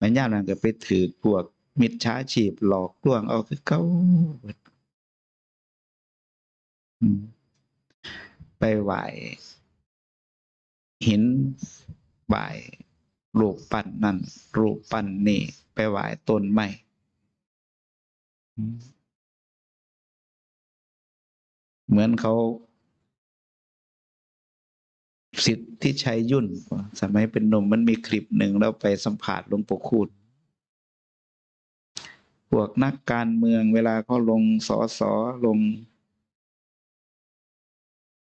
มันย่ามนั้นก็ไปถือพวกมิจฉาชีพหลอกลวงเอาคือเขาไปไหวหินไหวรูปปั้นนั่นรูปปั้นนี่ ไปไหวต้นไม้เหมือนเขา สิทธิชัยยุ่น สมัยเป็นหนุ่มมันมีคลิปหนึ่งแล้วไปสัมผัสหลวงปู่คูณพวกนักการเมืองเวลาเขาลงสอสอลง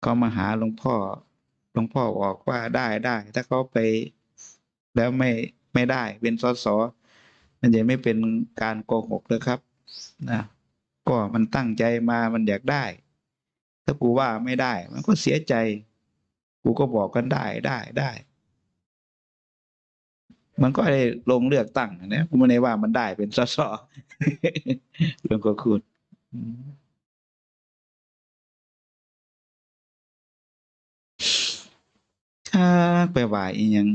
ก็มาหาหลวงพ่อหลวงพ่อบอกว่าได้ได้ถ้าเขาไปแล้วไม่ไม่ได้ เป็นสอสอมันจะไม่เป็นการโกหกเลยครับนะก็มันตั้งใจมามันอยากได้ ถ้ากูว่าไม่ได้ มันก็เสียใจ กูก็บอกกันได้ได้ได้ มันก็ได้ลงเลือกตั้งนะกูไม่ได้ว่ามันได้เป็นสสเรื่องก็คุณอืมถ้าไปว่าอีหยัง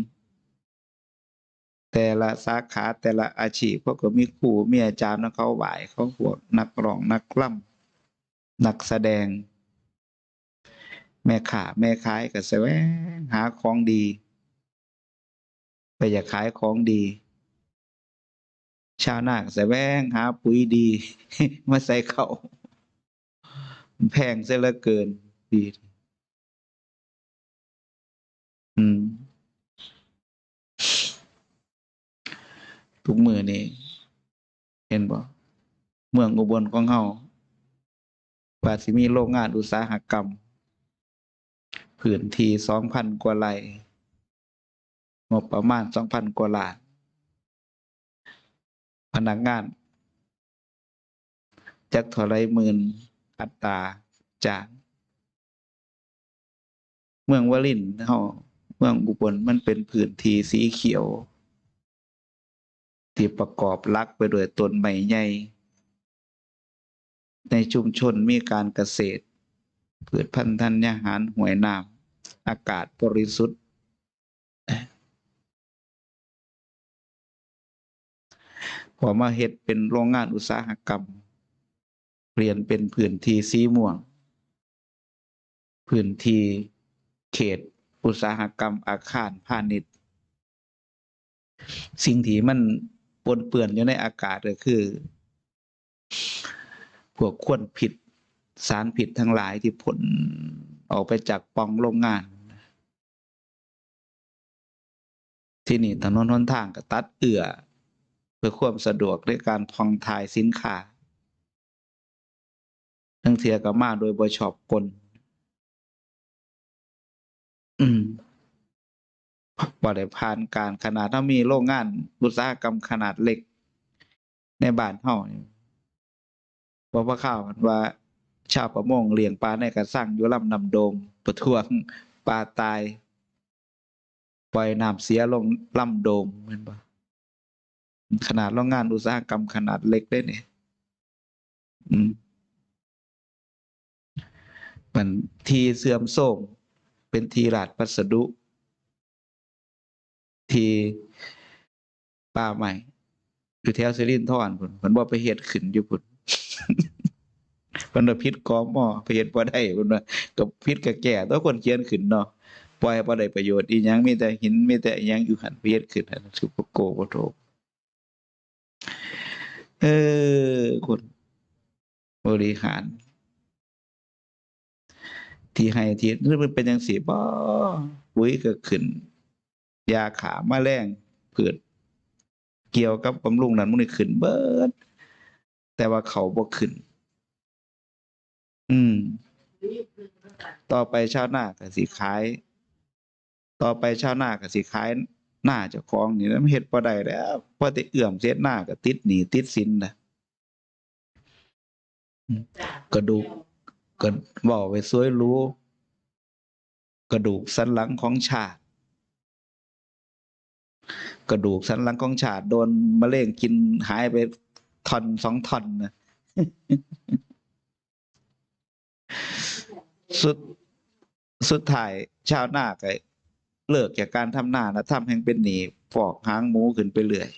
แต่ละสาขาแต่ละอาชีพเขาก็มีครูมีอาจารย์นะเขาไหวเขาพวกนักร้องนักล่ำนักแสดง แม่ขาแม่ขายก็แสวงหาของดีไปอยากขายของดี ชาวนาแสวงหาปุ๋ยดี มาใส่เขาแพงเสียเหลือเกินดีอืมทุกมือนี่เห็นบ่เมืองอุบลของเฮาว่าสิมีโรงงานอุตสาหกรรม พื้นที่สองพันกว่าไร่งบประมาณสองพันกว่าล้านพนักงานจากเท่าไรหมื่นอัตราจาก เมืองวลินเฮาเมืองอุบลมันเป็นพื้นที่สีเขียว ที่ประกอบลักไปด้วยต้นไม้ใหญ่ในชุมชนมีการเกษตร พืชพันธุ์ธัญญาหารห่วยน้ำอากาศบริสุทธิ์พอมาเฮ็ดเป็นโรงงานอุตสาหกรรม เปลี่ยนเป็นพื้นที่สีม่วง พื้นที่เขตอุตสาหกรรมอาคารพาณิชย์ สิ่งที่มันปนเปื้อนอยู่ในอากาศก็คือ พวกควนผิด สารผิดทั้งหลายที่ผลออกไปจากปองโรงงาน ที่นี่ถนนหนทางก็ตัดเอื่อเพื่อความสะดวกในการพองถ่ายสินค้า ทั้งเทียก็มาโดยบริชอบกลอืมบ่ได้ผ่านการขนาดถ้ามีโรงงานอุตสาหกรรมขนาดเล็ก ในบ้านเฮานี่บอกว่าข่าวมันว่า ชาวประมงเลี้ยงปลาในกระสังอยู่ลำนำโดงประท้วงปลาตาย ปล่อยน้ำเสียลงลำโดงแม่นบ่ขนาดโรงงานอุตสาหกรรมขนาดเล็กได้เนี่ยอืมมันทีเสื่อมโทรมเป็นทีราดพัสดุ ทีป่าใหม่ อยู่แถวสิรินทรพุ่นเพิ่นบ่ไปเฮ็ดขึ้นอยู่พุ่น เพิ่นว่าผิดกอมอไปเฮ็ดบ่ได้เพิ่นว่าก็ผิดก็แก้ตัวคนเขียนขึ้นเนาะปล่อยให้บ่ได้ประโยชน์อีหยังมีแต่หินมีแต่อิหยังอยู่หันไปเฮ็ดขึ้นหั่นสุปโกบ่โทเออคนบริหาร ที่ให้ที่นี่มันเป็นจังซี่บ่ปุ๋ยก็ขึ้น ยาขาแมลงพืชเกี่ยวกับบำรุงนั้นมันนี่ขึ้นเบิด แต่ว่าเขาบ่ขึ้น อืม ต่อไปชาวนาก็สิขาย ต่อไปชาวนาก็สิขายหน้าเจ้าของนี่แล้วมันเฮ็ดบ่ได้แล้วพอแต่เอื้อมเสียหน้าก็ติดหนี้ติดสินน่ะอืมกระดูกก็เว้าไว้สวยหรู้ กระดูกสันหลังของชาติ กระดูกสันหลังของชาติ โดนมะเร็งกินหายไปท่อนสองท่อนนะ สุดสุดท้ายชาวนาก็เลิกจากการทำนาแล้วทำให้เป็นหนีฟอกหางหมูขึ้นไปเรื่อย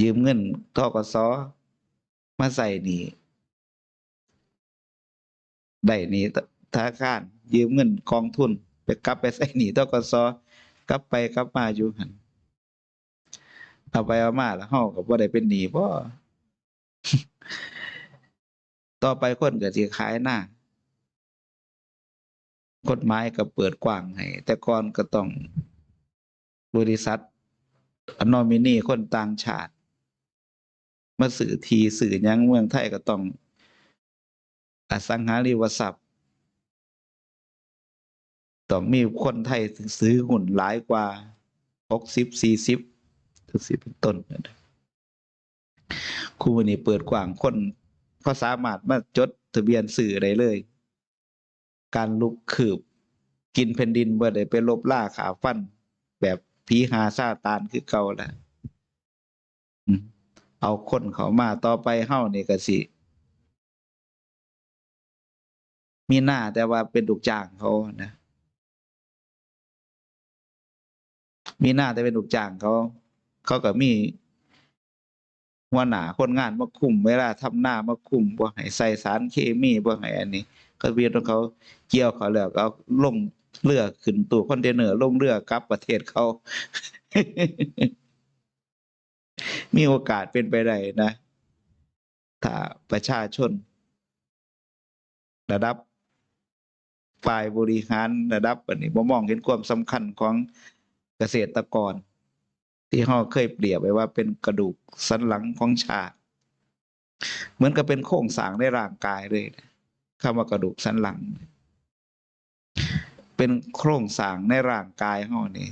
ยืมเงินทกสมาใส่หนีได้หนี้ธนาคาร ยืมเงินกองทุน ไปกลับไปใส่หนี้ทกสกลับไปกลับมาอยู่หันเอาไปเอามาแล้วเฮาก็บ่ได้เป็นหนี้บ่ ต่อไปคนก็สิขายหน้ากฎหมายก็เปิดกว้างให้ แต่ก่อนก็ต้องบริษัทอนอมินีคนต่างชาติ มาสื่อทีสื่อยังเมืองไทยก็ต้องอสังหาริมทรัพย์ต้องมีคนไทยซื้อหุ้นหลายกว่าหกสิบสี่สิบถึงสิบเป็นต้น ครูนี้เปิดกว้างคนเขาสามารถมาจดทะเบียนสื่อได้เลย การลุกขืบ กินแผ่นดินบ่ได้ไปลบล่าขาฟัน แบบผีหาซาตานคือเก่าแหละเอาคนเขามาต่อไปเฮ้านี่ก็สิ มีหน้าแต่ว่าเป็นลูกจ้างเขานะ มีหน้าแต่เป็นลูกจ้างเขา เขาก็มี หัวหน้าคนงานมาคุมเวลาทำหน้ามาคุมบ่ให้ใส่สารเคมีบ่ให้อันนี้ ก็เวียนของเขาเกี่ยวเขาแล้วก็เอาลงเรือขึ้นตู้คอนเทนเนอร์ลงเรือกลับประเทศเขา มีโอกาสเป็นไปได้นะถ้าประชาชน ระดับฝ่ายบริหารระดับอันนี้บ่มองเห็นความสำคัญของเกษตรกร ที่เราเคยเปรียบไว้ว่าเป็นกระดูกสันหลังของชาติ เหมือนกับเป็นโครงสร้างในร่างกายเลยนะคำว่ากระดูกสันหลัง เป็นโครงสร้างในร่างกายเฮานี่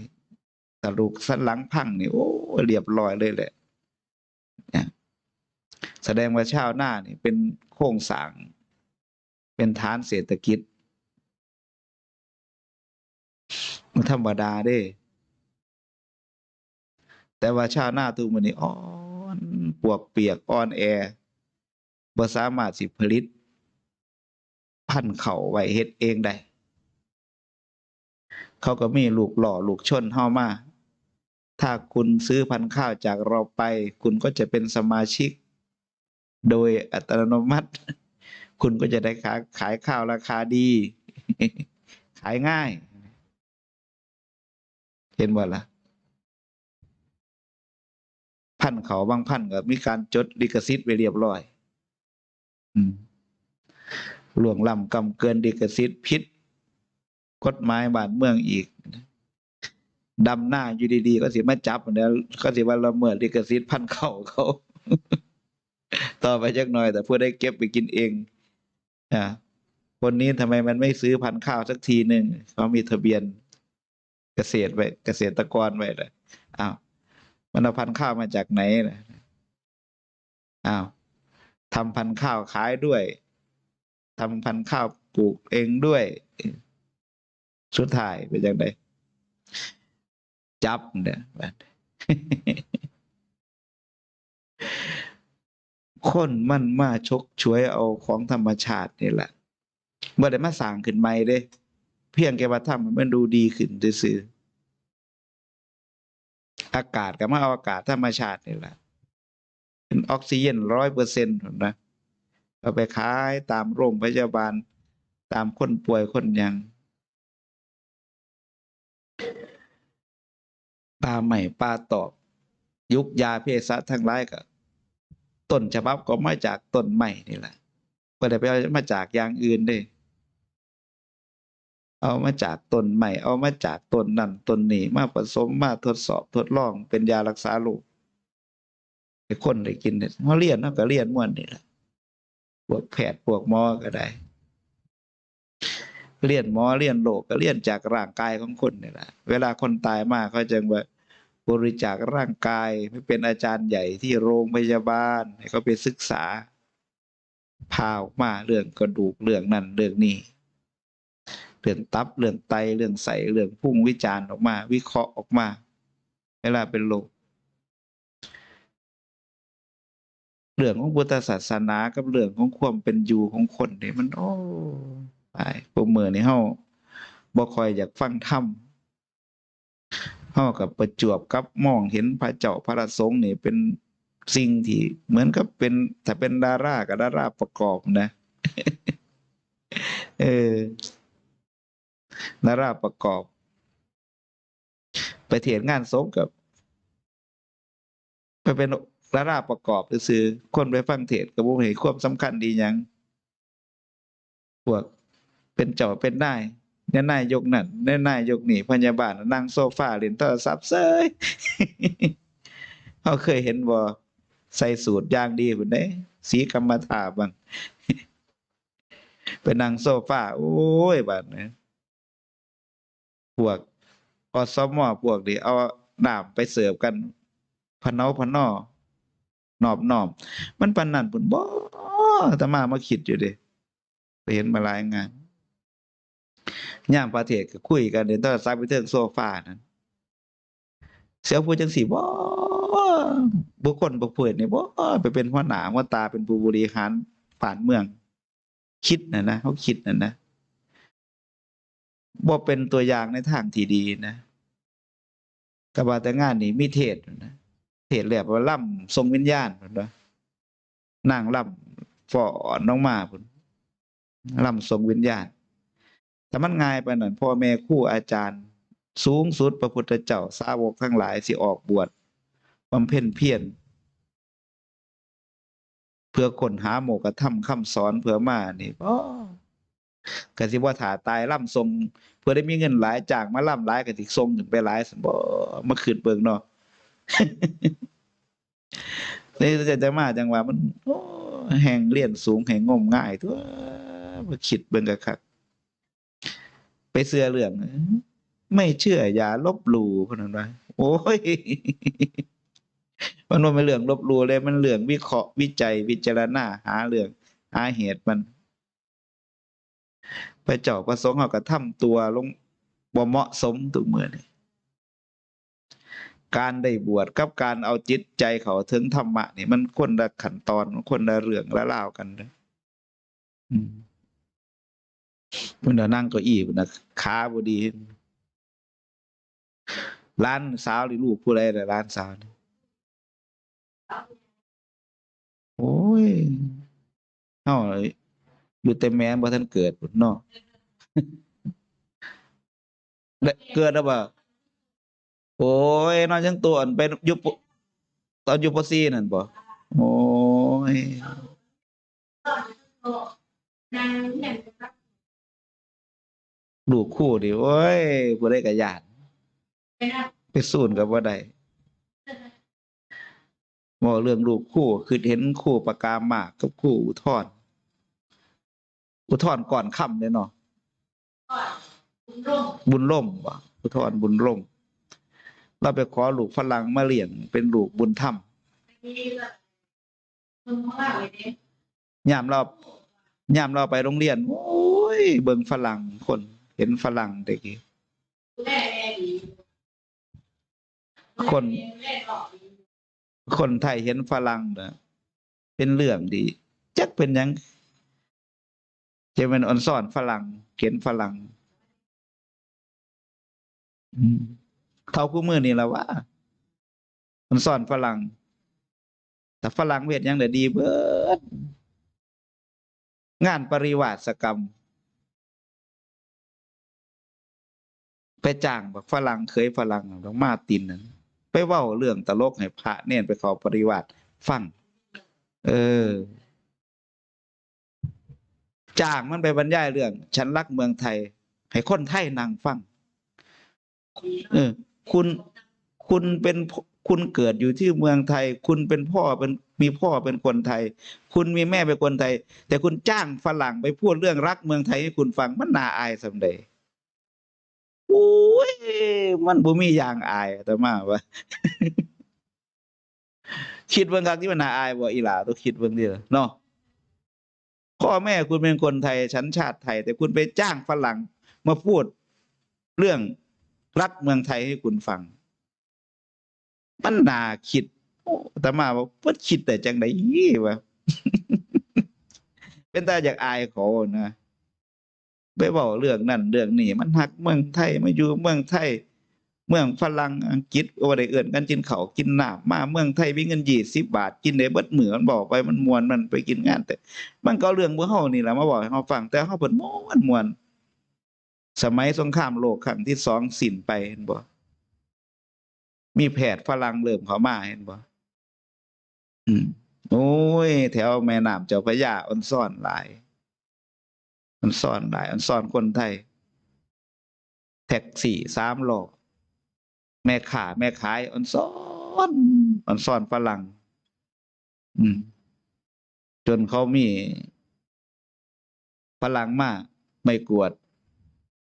กระดูกสันหลังพังนี่โอ้เรียบร้อยเลยแหละแสดงว่าชาวหน้านี่เป็นโครงสร้าง เป็นฐานเศรษฐกิจธรรมดาเด้ แต่ว่าชาวนาทุกมื้อนี้อ่อนปวกเปียกอ่อนแอบ่สามารถสิผลิต พันธุ์เขาวไว้เฮ็ดเองได้เขาก็มีลูกหล่อลูกชนเฮามา ถ้าคุณซื้อพันธุ์ข้าวจากเราไป คุณก็จะเป็นสมาชิก โดยอัตโนมัติ คุณก็จะได้ขายขายข้าวราคาดี ขายง่าย เห็นบ่ล่ะ พันธุ์เขาบางพันธุ์ก็มีการจดลิขสิทธิ์ไว้เรียบร้อยอืมล่วงล้ำกำเกินลิขสิทธิ์ผิดกฎหมายบ้านเมืองอีกดำหน้าอยู่ดีๆก็สิมาจับเนี่ยก็สิว่าละเมิดลิขสิทธิ์พันเขาเขา ต่อไปจักหน่อย แต่ผู้ได้เก็บไปกินเองอ่าคนนี้ทำไมมันไม่ซื้อพันข้าวสักทีหนึ่งเขามีทะเบียนเกษตรไว้เกษตรกรไว้เลยอ้าว มันเอาพันธุ์ข้าวมาจากไหนนะอ้าวทำพันธุ์ข้าวขายด้วยทำพันธุ์ข้าวปลูกเองด้วย สุดท้ายเป็นยังไงจับเนี่ยบัดคนมันมาชกช่วยเอาของธรรมชาตินี่แหละบ่อได้มาสร้างขึ้นใหม่เด้ เพียงแค่ว่าทำมันดูดีขึ้นซื่อ อากาศก็มาเอาอากาศธรรมชาตินี่แหละเป็นออกซิเจนร้อยเปอร์เซ็นต์นะเอาไปขายตามโรงพยาบาลตามคนป่วยคนยังปลาใหม่ปลาตอบ ยุคยาเภสัชทั้งหลายก็ต้นฉบับก็มาจากต้นใหม่นี่แหละก็ได้ไปมาจากอย่างอื่นด้ เอามาจากต้นใหม่เอามาจากต้นนั่นต้นนี้มาผสมมาทดสอบทดลองเป็นยารักษาโรคให้คนได้กินเนี่ยเขาเรียนเนาก็เรียนม่วนนี่แหละพวกแพทย์พวกหมอก็ได้ เรียนหมอเรียนโรคก็เรียนจากร่างกายของคนนี่แหละเวลาคนตายมากเขาจึงว่าบริจาคร่างกายไม่เป็นอาจารย์ใหญ่ที่โรงพยาบาลให้เขาไปศึกษาพาออกมาเรื่องกระดูกเรื่องนั่นเรื่องนี้ เรื่องตับเรื่องไตเรื่องใสเรื่องพุ่งวิจารณ์ออกมา วิเคราะห์ออกมา เวลาเป็นโรคเรื่องของพุทธศาสนากับเรื่องของความเป็นอยู่ของคนนี่มัน โอ้ตายพวกมือนี่เฮาบ่คอยอยากฟังธรรมเฮากับประจวบกับมองเห็นพระเจ้าพระสงฆ์นี่เป็นสิ่งที่เหมือนกับเป็นถ้าเป็นดารากับดาราประกอบนะ เออ ดาราประกอบ ไปเทศงานศพกับ ไปเป็นดาราประกอบซื่อคนไปฟังเทศน์ก็บ่เห็นความสำคัญดียังพวกเป็นเจ้าเป็นนายแน่นายยกนั่นแน่นายยกนี่พยาบาลนั่งโซฟาเล่นโทรศัพท์เซยเขาเคยเห็นบ่ใส่สูตรย่างดีพุ่นเด้สีกรรมฐาบังไปนั่งโซฟาโอ้ยบาดนี้ พวกอสมอพวกนี้เอาน้ำไปเสิร์ฟกันพะเนาพะนอนอบนอมมันปานนั้นพุ่นบ่อาตมามาคิดอยู่ด้ไปเห็นมาหลายงานย่ามประเทศก็คุยกันเดินโทรศัพท์ไปเทิงโซฟานั้นเสียงพูดจังสีบ่บุคคลบ่เปิดนี่บ่ไปเป็นหัวหน้าหัวตาเป็นผู้บริหารป่านเมือง คิดน่ะนะเขาคิดน่ะนะ บ่เป็นตัวอย่างในทางที่ดีนะแต่าแต่งานนี้มีเทศนะเทศน์แล้วว่าล่ำทรงวิญญาณพุ่นางล่ำฟ้อนน้องมาพุ่นล่ำทรงวิญญาณแต่มันง่ายไปหนั่นพ่อแม่ครูอาจารย์ สูงสุดพระพุทธเจ้าสาวกทั้งหลายสิออกบวชบำเพ็ญเพียรเพื่อค้นหาโมกธรรมคำสอนเพื่อมานี่บ่ ก็สิบ่ถ่าตายล่ำทรงเพื่อได้มีเงินหลายจากมาล่ำหลายก็สิทรงขึ้นไปหลายซั่นบ่มาขึ้นเบิ่งเนาะเลยจะจะมาจังว่ามันโอ้แห่งเรียนสูงแห่งงมง่ายตัวมาคิดเบิ่งกะคักไปเสื้อเรื่องไม่เชื่ออย่าลบหลู่พนันว่าโอ้ยมันว่าเป็นเรื่องลบหลู่เลยมันเรื่องวิเคราะห์วิจัยวิจารณาหาเรื่องหาเหตุมัน พระเจ้าประสงค์เขาก็ทำตัวลงบ่เหมาะสมทุกเมื่อนี่การได้บวชกับการเอาจิตใจเขาถึงธรรมะนี่มันคนละขั้นตอนคนละเรื่องละราวกันเลยอืมเพิ่นน่ะนั่งเก้าอี้พุ่นน่ะขาบดีร้านสาวหรือลูกผู้ใดน่ร้านสาวนี่โอ้ยเฮา อยู่แต่แม่บ่ทันเกิดพุ่นเนาะได้เกิดแล้วบ่โอ้ยนอนจังตัวอันเป็นอยู่ปตอนอยู่ป .4 นั่นบ่โอ้ยลูกคู่ดิโอ้ยผู้ใดก็ย้านไปสู้นกับบ่ได้บ่เรื่องลูกคู่คือเห็นคู่ประกามากกับคู่อุทธรณ์ อุทธรณ์ก่อนค่ำเด้เนาะบุญล่มบ่อุทธรณ์บุญล่มเราไปขอลูกฝรั่งมาเลี้ยงเป็นลูกบุญธรรมยามเรายามเราไปโรงเรียน โอ้ย เบิ่งฝรั่งคน เห็นฝรั่งเด็กคน คนไทยเห็นฝรั่งนะเป็นเรื่องดี จักเป็นยัง จะเป็นอ่อนสอนฝรั่งเขียนฝรั่งเท่าคู่มือนี่แหละว่าอ่อนสอนฝรั่งแต่ฝรั่งเวียดยังเดดีเบิดงานปริวาสกรรม ไปจ้างบักฝรั่งเคยฝรั่งดอกมาตินนั่นไปเว้าเรื่องตลกให้พระเน้นไปเขาปริวาสฟัง เออ จ้างมันไปบรรยายเรื่อง ฉันรักเมืองไทย ให้คนไทยนั่งฟัง เออ คุณคุณเป็นคุณเกิดอยู่ที่เมืองไทย คุณเป็นพ่อเป็นมีพ่อเป็นคนไทย คุณมีแม่เป็นคนไทย แต่คุณจ้างฝรั่งไปพูดเรื่องรักเมืองไทยให้คุณฟังมันน่าอายสำใดโอ้ยมันบ่มีอย่างอายแต่มาว่าคิดเบิ่งครั้งที่มันน่าอายบ่อีหลาต้องคิดเบิ่งดิเนาะ พ่อแม่คุณเป็นคนไทยชั้นชาติไทย แต่คุณไปจ้างฝรั่งมาพูดเรื่องรักเมืองไทยให้คุณฟัง มันน่าคิดแต่มาว่าพิ่นคิดแต่จังได๋วะเป็นตาอยากอายเขานะไปเว้าเรื่องนั้นเรื่องนี้มันฮักเมืองไทยมาอยู่เมืองไทย เมืองฝรั่งอังกฤษก็บ่ได้เอื้อนกันกินเขากินหน้ำมาเมืองไทยมีเงิน20บบาทกินได้เบิดมื้อนบอกไปมันมวนมันไปกินงานแต่ มันก็เรื่องบ่เฮานี่แหละมาบอกให้เฮาฟังแต่เฮาเพิ่นม่วนมวนสมัยสงครามโลกครั้งที่สองสิ้นไปเห็นบ่มีแพทย์ฝรั่งเริ่มเข้ามาเห็นบ่อืมโอ้ย แถวแม่น้ำเจ้าพระยาออนซ่อนหลายออนซ่อนหลายออนซ่อนคนไทย แท็กซี่สามล้อ แม่ขาแม่ขายออนซ่อนออนซ่อนฝรั่งจนเขามีฝรั่งมากไม่กวด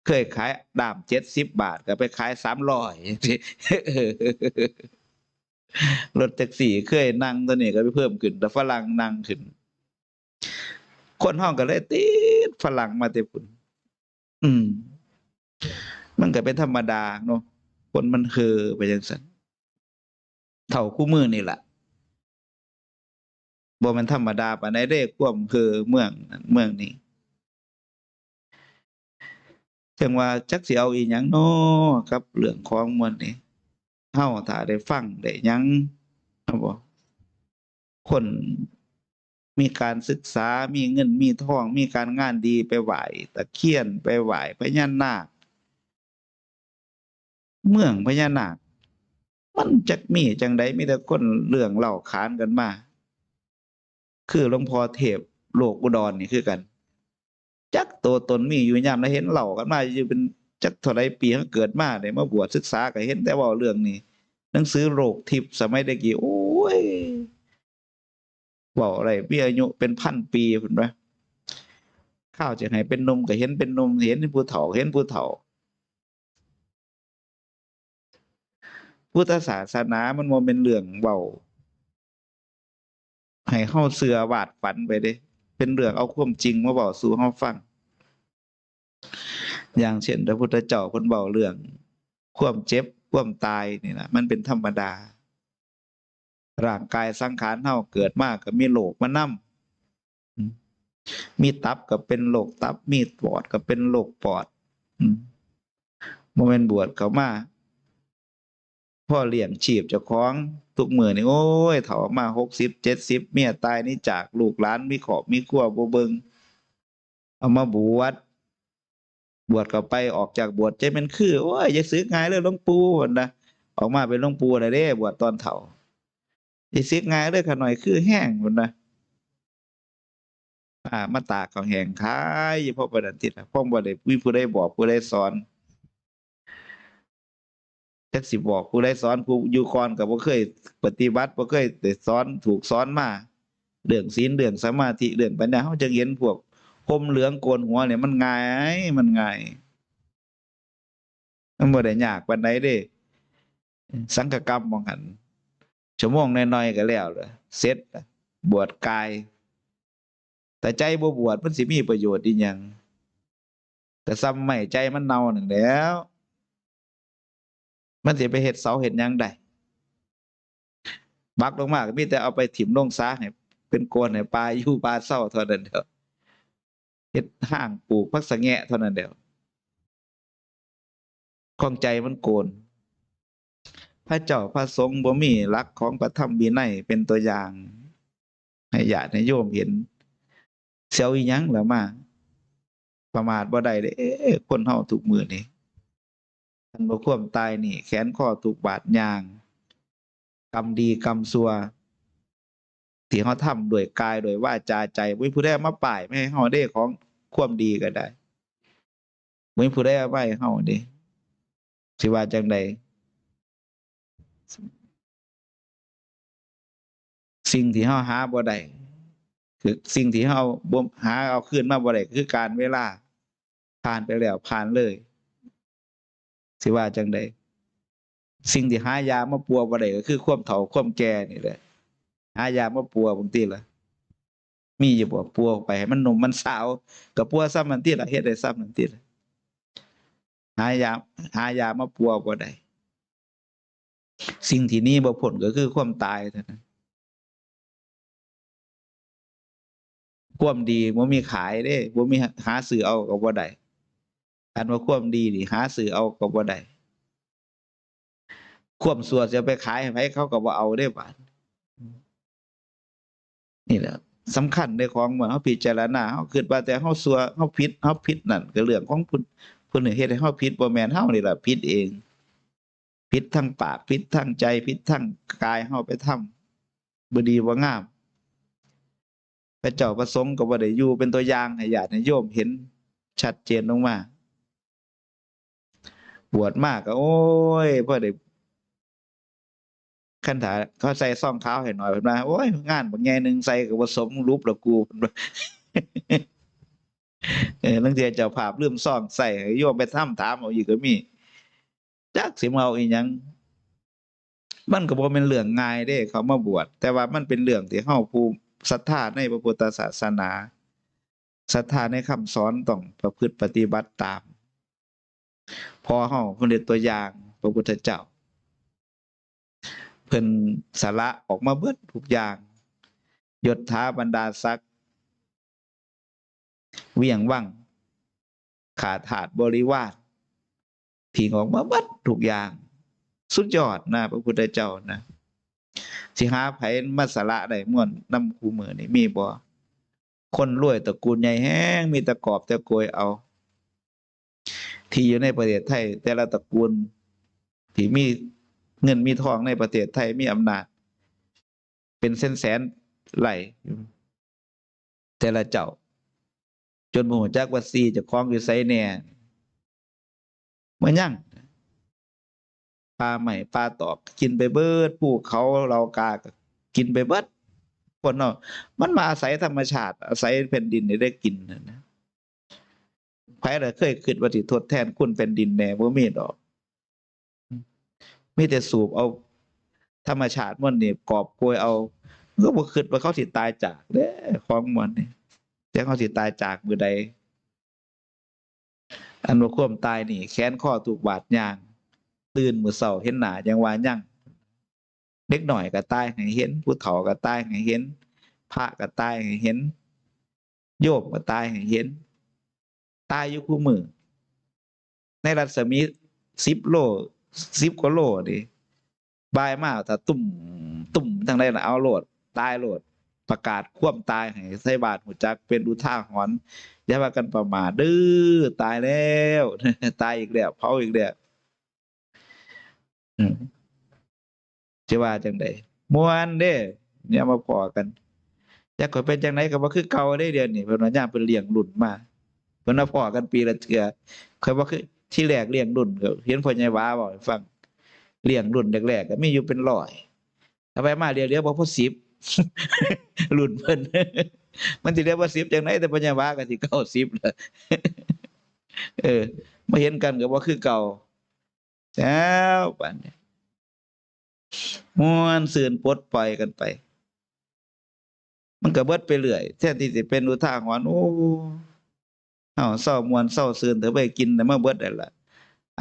เคยขายดามเจ็ดสิบบาท ก็ไปขายสามร้อยรถแท็กซี่เคยนั่งตัวนี้ก็ไปเพิ่มขึ้น แต่ฝรั่งนั่งขึ้น คนห้องก็เลยติดฝรั่งมาเต็มปุ่นอืม มันก็เป็นธรรมดาเนาะ นมันคือไปจังสันเท่าคู่มือนี่แหละบ่มันธรรมดาปานใดเด้ควมคือเมืองนั้นเมืองนี้จังว่าจักสิเอาอีหยังเนาะกับเรื่องของมวลนี้เฮาถ้าได้ฟังได้หยังเอาบ่คนมีการศึกษามีเงินมีทอง มีการงานดีไปไหวตะเคียนไปไหว้พญานาค เมืองพญานาค มันจักมีจังใดมีแต่คนเรื่องเล่าขานกันมา คือหลวงพ่อเทพโลกอุดรนี่คือกัน จักตัวตนมีอยู่ยามแล้วเห็นเล่ากันมาอยู่เป็นจักเท่าไรปีเขาเกิดมาได้มาบวชศึกษาก็เห็นแต่ว่าเรื่องนี้หนังสือโลกทิพย์สมัยตะกี้โอ้ยเว่าอะไรมีอายุเป็นพันปีพุ่นวะข้าวจะให้เป็นนมก็เห็นเป็นนมเห็นผู้เฒ่าเห็นผู้เฒ่า พุทธศาสนามันบ่เป็นเรื่องเว้าให้เฮาเสือวาดฝันไปเด้ เป็นเรื่องเอาความจริงมาเว้าสู่เฮาฟัง อย่างเช่นพระพุทธเจ้าเพิ่นเว้าเรื่อง ความเจ็บ ความตายนี่นะมันเป็นธรรมดา ร่างกายสังขารเฮาเกิดมากก็มีโรคมานำมีตับก็เป็นโรคตับ มีปอดก็เป็นโรคปอดอืมบ่แม่นบวชเขามา พ่อเลี้ยงชีพเจ้าของทุกมือนี่โอ้ยเฒ่ามาหกสิบเจ็ดสิบเมียตายนี่จากลูกหลานมีขอบมีครัวบ่เบิงเอามาบวชบวชเข้าไปออกจากบวชใจมันคือโอ้ยอย่าซื้อง่ายเลยหลวงปู่นะออกมาเป็นหลวงปู่อะได้เด้ บวชตอนเฒ่าอย่าซื้อง่ายเลยขาหน่อยคือแห้งพุ่นนะอ่ามาตากของแห้งขายอยู่เพราะประดันติดพ่อบ่ได้มีผู้ใดบอกผู้ใดสอน จักสิบอกผู้ใดสอนผู้อยู่ก่อนก็บ่เคย ปฏิบัติบ่เคยได้สอนถูกสอนมาเรื่องศีลเรื่องสมาธิเรื่องปัญญาเฮาจึงเห็นพวกห่มเหลืองโกนหัวเนี่ยมันง่ายมันง่ายมันบ่ได้ยากปานใดเด้ สังฆกรรมมองหันชั่วโมงน้อยๆก็แล้วเลยเสร็จบวชกาย แต่ใจบ่บวชมันสิมีประโยชน์อีหยังแต่ซ้ำไม่ใจมันเน่าหนั่นแล้ว มันสิไปเฮ็ดเสาเฮ็ดยังได้บักลงมากมีแต่เอาไปถิ่มลงซาให้เป็นโกนให้ปลาอยู่ปลาเศร้าเท่านั้นเดียวเฮ็ดห้างปลูกพักสะแงะเท่านั้นเดียวของใจมันโกน พระเจ้าพระสงฆ์บ่มีหลักของพระธรรมวินัยเป็นตัวอย่าง ให้ญาติให้โยมเห็นเสียวอีหยังแล้วมา ประมาทบ่ได้เด้คนเฮาทุกมือนี้ อันบ่ความตายนี่ แขนข้อถูกบาดยาง กรรมดีกรรมซัวที่เขาทำด้วยกายโดยวาจาใจบ่มีผู้ใดมาป้ายไม่ให้เฮาได้ของความดีก็ได้บ่มีผู้ใดเอาไว้ให้เฮาเด้สิว่าจังใดสิ่งที่เฮาหาบ่ได้คือสิ่งที่เฮาบ่หาเอาคืนมาบ่ได้คือการเวลา ผ่านไปแล้วผ่านเลย สิว่าจังใดสิ่งที่หายามาปัวบ่ได้ก็คือความเฒ่าความแก่นี่แหละหายามาปัวบางทีล่ะมีอยู่บ่ปัวไปให้มันหนุ่มมันสาวก็ปัวซ้ำมันติล่ะเฮ็ดได้ซ้ำมันติล่ะหายาหายามาปัวบ่ได้สิ่งที่นี้บ่พ้นก็คือความตายเท่านั้นความดีบ่มีขายเด้บ่มีหาซื้อเอาก็บ่ได้ อันว่าความดีนี่หาซื้อเอาก็บ่ได้ความสัวจะไปขายให้ไผเขาก็บ่เอาได้บาดนี่แหละสำคัญในของเมื่อเฮาพิจารณาเฮาคิดว่าแต่เฮาสัวเฮาผิดเฮาผิดนั่นก็เรื่องของผู้ผู้อื่นเฮ็ดให้เฮาผิดบ่แมนเฮานี่แหละผิดเองผิดทั้งปากผิดทั้งใจผิดทั้งกายเฮาไปทำบดีบ่งามพระเจ้าประสงค์ก็บ่ได้อยู่เป็นตัวอย่างให้ญาติให้โยมเห็นชัดเจนลงมา บวชมากก็โอ้ยพ่อได้คันถาเขาใส่ซ่องขาวให้หน่อยเพิ่นว่าโอ้ยงานบักใหญ่หนึ่งใส่ก็บ่สมรูปล้วกูเพิ่นว่าเออลังเทื่อเจ้าภาพลืมซ่องใส่โยมไปถามถามเอาอีกก็มีจักสิมาเอาอีหยังมันก็บ่แม่นเรื่องง่ายเด้เขามาบวชแต่ว่ามันเป็นเรื่องที่เฮาผู้ศรัทธาในพระพุทธศาสนาศรัทธาในคำสอนต้องประพฤติปฏิบัติตาม พอเฮาเพิ่นเป็นตัวอย่างพระพุทธเจ้า เพิ่นสละออกมาเบิดทุกอย่างยศถาบรรดาศักดิ์เวียงวังขาดถาดบริวารทิ้งออกมาเบิดทุกอย่าง สุดยอดนะพระพุทธเจ้านะสิหาไผมาสละได้ม่วนนำคูมือนี่มีบ่คนรวยตระกูลใหญ่แห้งมีตะกอบต่โกยเอา ที่อยู่ในประเทศไทย แต่ละตระกูลที่มีเงินมีทองในประเทศไทยมีอำนาจ เป็นแสนแสนไหลแต่ละเจ้า จนบ่ฮู้จักว่าซีจะคล้องอยู่ไสแน่มันยั่งปลาใหม่ปลาตอบกินไปเบิดภูเขาเรากากินไปเบิดคนเนาะมันมาอาศัยธรรมชาติ อาศัยแผ่นดินได้กินนะ นะใครล่ะเคยคิดว่าสิทดแทนคุณแผ่นดินแหน่บ่มีดอกมีแต่สูบเอา ธรรมชาติมันนี่กอบโกยเอาก็บ่คิดว่าเขาสิตายจากเด้อของมันนี่แต่เขาสิตายจากมื้อใดอันว่าความตายนี่ แขนข้อถูกบาดยาง ตื่นมื้อเช้าเห็นหน้ายังว่ายังเด็กหน่อยก็ตายให้เห็น ผู้เฒ่าก็ตายให้เห็น พระก็ตายให้เห็น โยมก็ตายให้เห็น ตายอยู่คู่มือ ในรัศมี10โล10กว่าโลนี่บายมาถ้าตุ่มตุ่มทางใดนะเอาโหลด ตายโหลด ประกาศความตายให้ใส่บาตรหูจักเป็นอุทาหรณ์อย่าว่ากันประมาทเด้อตายแล้ว ตายอีกแล้วเผาอีกแล้วจะว่าจังไดมวนเด้เนี่ยมาพอกันอยากข่อเป็นจังไดก็บ่คือเก่าเด้เดียวนี้เพิ่นว่ายาเพิ่นเลี้ยงรุ่นมา พิ่นมาพอกันปีละเทื่อข่อยบ่คือที่แรกเลี้ยงรุ่นก็เห็นพ่อใหญ่ว้าเว้าให้ฟังเลี้ยงรุ่นแรกๆก็มีอยู่เป็นร้อยถ้าไปมาเรียกๆบ่พอ10รุ่นเพิ่นมันสิเรียกว่า10จังไดแต่พ่อใหญ่ว้าก็สิ90แล้วเออมาเห็นกันก็บ่าคือเก่าแล้วบันี้วนซื่นปดปล่อยกันไป มันก็เบิดไปเรื่อยแทนที่สิเป็นอุทาหรณ์โอ้ เฮาเศร้ามวนเศร้าซื่นเถอไปกินแต่มาเบิดได้ล่ะ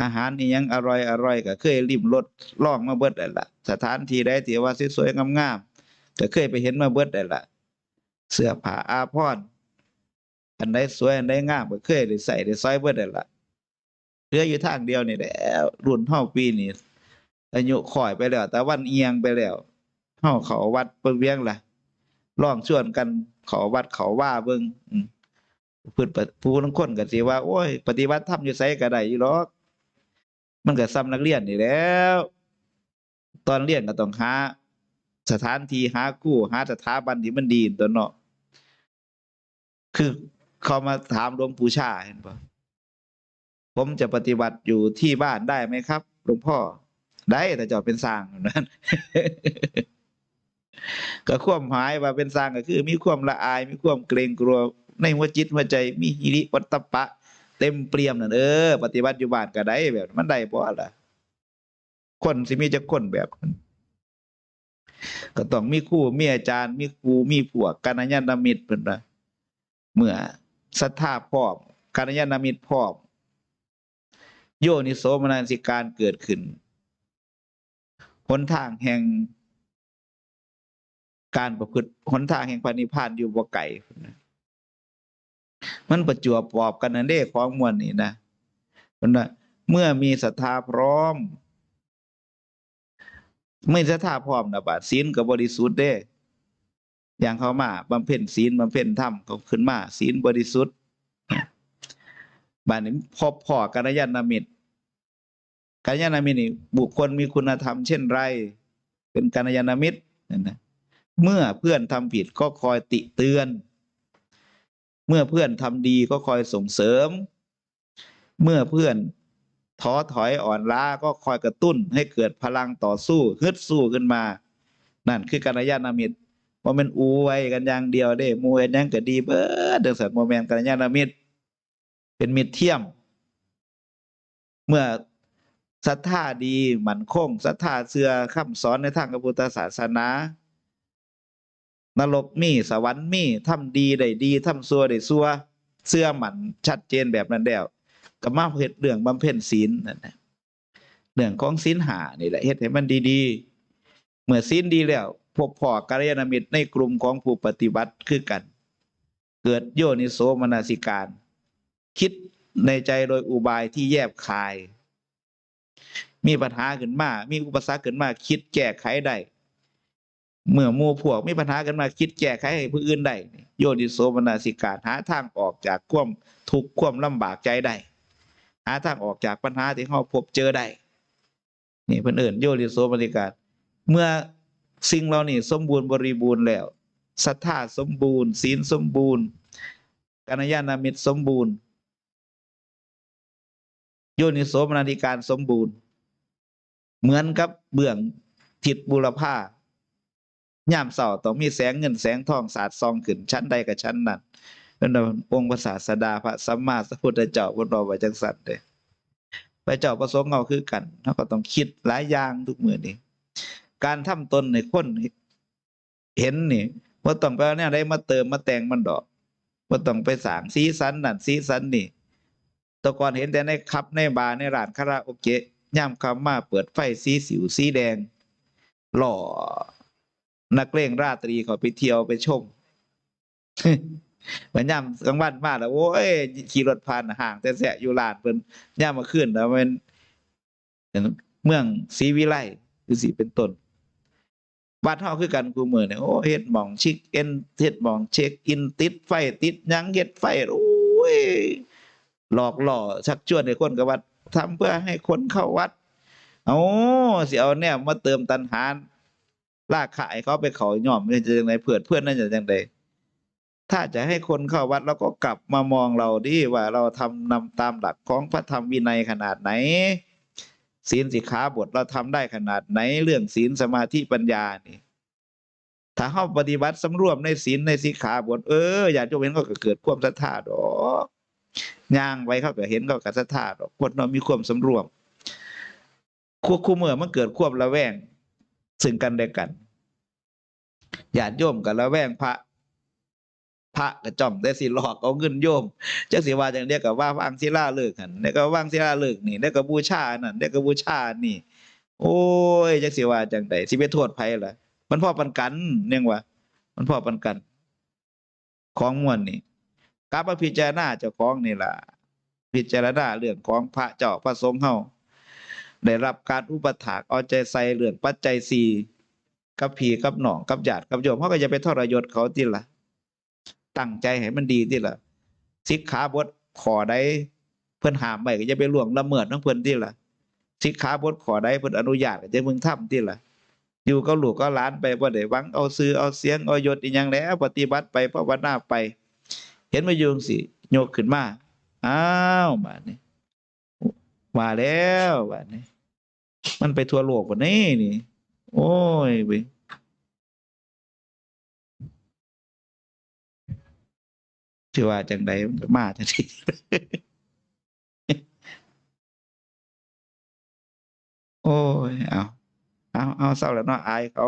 อาหารนี่ยังอร่อยอร่อยก็เคยลิ้มรสล่องมาเบิดได้ล่ะสถานที่ใดที่ว่าสวยๆงามๆก็เคยไปเห็นมาเบิดได้ล่ะเสื้อผ้าอาภรณ์อันใดสวยอันใดงามก็เคยได้ใส่ได้ซอยเบิดได้ล่ะเหลืออยู่ทางเดียวนี่แหละรุ่นเฮาปีนี้อายุข่อยไปแล้ว แต่วันเอียงไปแล้วเฮาเขาวัดเบิ่งเวียงล่ะลองชวนกันเขาวัดเขาว่าเบิ่งอื พิ่นปะผู้ลางคนก็สิว่า โอ้ย ปฏิบัติธรรมอยู่ไสก็ได้อยู่หรอก มันก็ซ้ำนักเรียนนี่แล้ว ตอนเรียนก็ต้องหาสถานที่หากู้หาสถาบันที่มันดีตัวเนาะคือเขามาถามหลวงปู่ชาเห็นปะผมจะปฏิบัติอยู่ที่บ้านได้ไหมครับหลวงพ่อ ได้แต่จอเป็นสร้างนั้นก็ควมหายว่าเป็นสร้างก็คือ มีความละอาย มีความเกรงกลัว ในหัวจิตหัวใจมีหิริวัตตปะ เต็มเปี่ยมนั่นเออปฏิบัติอยู่บ้านก็ได้แบบ มันได้บ่ล่ะคนสิมีจักคนแบบนั้นก็ต้องมีครูมีอาจารย์ มีครูมีพวกกัลยาณมิตรเพิ่นว่าเมื่อศรัทธาพร้อมกัลยาณมิตรพร้อมโยนิโสมนสิการเกิดขึ้นหนทางแห่ง การประพฤติหนทางแห่งพระนิพานอยู่บ่ไก่นะ มันประจวบปอบกันนั่นเด้ของมวลนี่นะพุ่นน่ะเมื่อมีศรัทธาพร้อม ไม่ศรัทธาพร้อมนะบาดศีลก็บบริสุทธิ์เด้อย่างเขามาบำเพ็ญศีลบำเพ็ญธรรมเขาขึ้นมาศีลบริสุทธิ์บาดนี้พบพ่อกัลยาณมิตรกัลยาณมิตรนี่บุคคลมีคุณธรรมเช่นไร เป็นกัลยาณมิตรนั่นนะเมื่อเพื่อนทำผิดก็คอยติเตือน เมื่อเพื่อนทำดีก็คอยส่งเสริม เมื่อเพื่อนท้อถอยอ่อนล้าก็คอยกระตุ้นให้เกิดพลังต่อสู้ฮึดสู้ขึ้นมา นั่นคือกัลยาณมิตรว่ามันอูไว้กันอย่างเดียวเด้มูเฮ็ดหยังก็ดีเบิดเด้อดสัตว์โมแมนกัลยาณมิตร เป็นมิตรเทียม เมื่อศรัทธาดีหมั่นคงศรัทธาเชื่อคำสอนในทางพระพุทธศาสนา นรกมีสวรรค์มีทำดีได้ดีทำซัวได้ซัวเสื้อหมันชัดเจนแบบนั้นแล้วก็มาเฮ็ดเรื่องบำเพ็ญศีลนั่นนะเรื่องของศีลหานี่แหละเฮ็ดให้มันดีๆเมื่อศีลดีแล้วพบพ่อกัลยาณมิตรในกลุ่มของผู้ปฏิบัติคือกัน เกิดโยนิโสมนสิการ คิดในใจโดยอุบายที่แยบคาย มีปัญหาขึ้นมา มีอุปสรรคขึ้นมา คิดแก้ไขได้ เมื่อมู่พวกมีปัญหากันมาคิดแก้ไขให้ผู้อื่นได้โยนิโสมนาสิการหาทางออกจากความทุกข์ความลำบากใจได้หาทางออกจากปัญหาที่เขาพบเจอได้นี่เพิ่นเอิ้นโยนิโสมนาสิการเมื่อสิ่งเหล่านี้สมบูรณ์บริบูรณ์แล้วศรัทธาสมบูรณ์ ศีลสมบูรณ์กัลยาณมิตรสมบูรณ์ โยนิโสมนาสิการสมบูรณ์ เหมือนกับเบื้องทิศบุรพา ยามเสาร์ต้องมีแสงเงินแสงทองสาดส่องขึ้นชั้นใดกับชั้นนั้นเป็นว่าองค์พระศาสดาพระสัมมาสัมพุทธเจ้าบนรอไว้จังสัตว์เด้พระเจ้าประสงค์เอาคือกันเราก็ต้องคิดหลายอย่างทุกมือนี้การทำตนในคนเห็นนี่ว่าต้องไปเอาเนี่ยได้มาเติมมาแต่งมันดอกว่าต้องไปสางสีสันนั่นสีสันนี่ตะกอนเห็นแต่ในคับในบาร์ในร้านคาราโอเกะย่ามคำมาเปิดไฟสีสิวสีแดง หล่อ นักเลงราตรีเขาไปเที่ยวไปชมเหมือนย่ำกลางวันมาแล้วโอ้ยขี่รถผ่านห่าง แต่แสะอยู่ลานเพิ่นย่ำมาขึ้นแล้วมันเป็นเมืองศรีวิไลคือสีเป็นต้นบ้านเฮาคือกันกูมือเนี่ยโอ้เฮ็ดมองชิคเอ็นเฮ็ดมองเช็คอินติดไฟติดยังเฮ็ดไฟโอ้ยหลอกหล่อชักชวนให้คนกับวัดทำเพื่อให้คนเข้าวัดเอาสิเอาเนี่ยมาเติมตันหา ลากขายเขาไปเขาย่อมจะจังไดเพื่อนเพื่อนนั่นจะจังไดถ้าจะให้คนเข้าวัดแล้วก็กลับมามองเราดิว่าเราทำนำตามหลักของพระธรรมวินัยขนาดไหน ศีลสิกขาบทเราทำได้ขนาดไหน เรื่องศีลสมาธิปัญญานี่ถ้าเฮาปฏิบัติสำรวมในศีลในสิกขาบทเอออยากจะเห็นก็เกิดความศรัทธาดอกย่างไว้เขาก็เห็นก็กศรัทธาดอกคนเรามีความสำรวมควบคุมเมื่อมันเกิดควบระแวง ซึ่งกันและกันญาติโยมกับระแวงพระ พระก็จ้องแต่สิหลอกเอาเงินโยมจักสิว่าจังเดียวกับว่าว่างศิลาเลิกหันแล้วก็ว่างศิลาเลิกนี่แล้วก็บูชานั่นแล้วก็บูชานี่ โอ้ยจักสิว่าจังไดสิไปโทษไผล่ะ มันพ่อปันกันเนี่ยว่ามันพ่อปันกัน ของมวลนี่กลับมาพิจารณาเจ้าของนี่ล่ะ พิจารณาเรื่องของพระเจ้าพระสงฆ์เฮา ได้รับการอุปถากเอาใจใส่เรื่องปัจจัยสี่กับพี่กับหนองกับญาติกับโยมเขาก็จะไปทรยศเขาติล่ะตั้งใจให้มันดีติล่ะสิกขาบทขอใดเพิ่อนหามไว้ก็จะไปล่วงละเมิดของเพิ่อนติล่ะสิกขาบทขอใดเพิ่อนอนุญาตก็จะมึงทำติล่ะอยู่กับลูกก็หลานไปบ่ได้หวังเอาซื้อเอาเสียงเอายศอีหยังแล้ว ปฏิบัติไปภาวนาไป เห็นมาอยู่จังสิโยกขึ้นมาอ้าวบาดนี้ มาแล้วบาดนี้ มันไปทั่วโลกบ่นี้นี่ โอ้ยเว้ยชื่อว่าจังใดมันก็มาทันทีโอ้ย เอา เอา เอาเศร้าแล้วเนาะอายเขา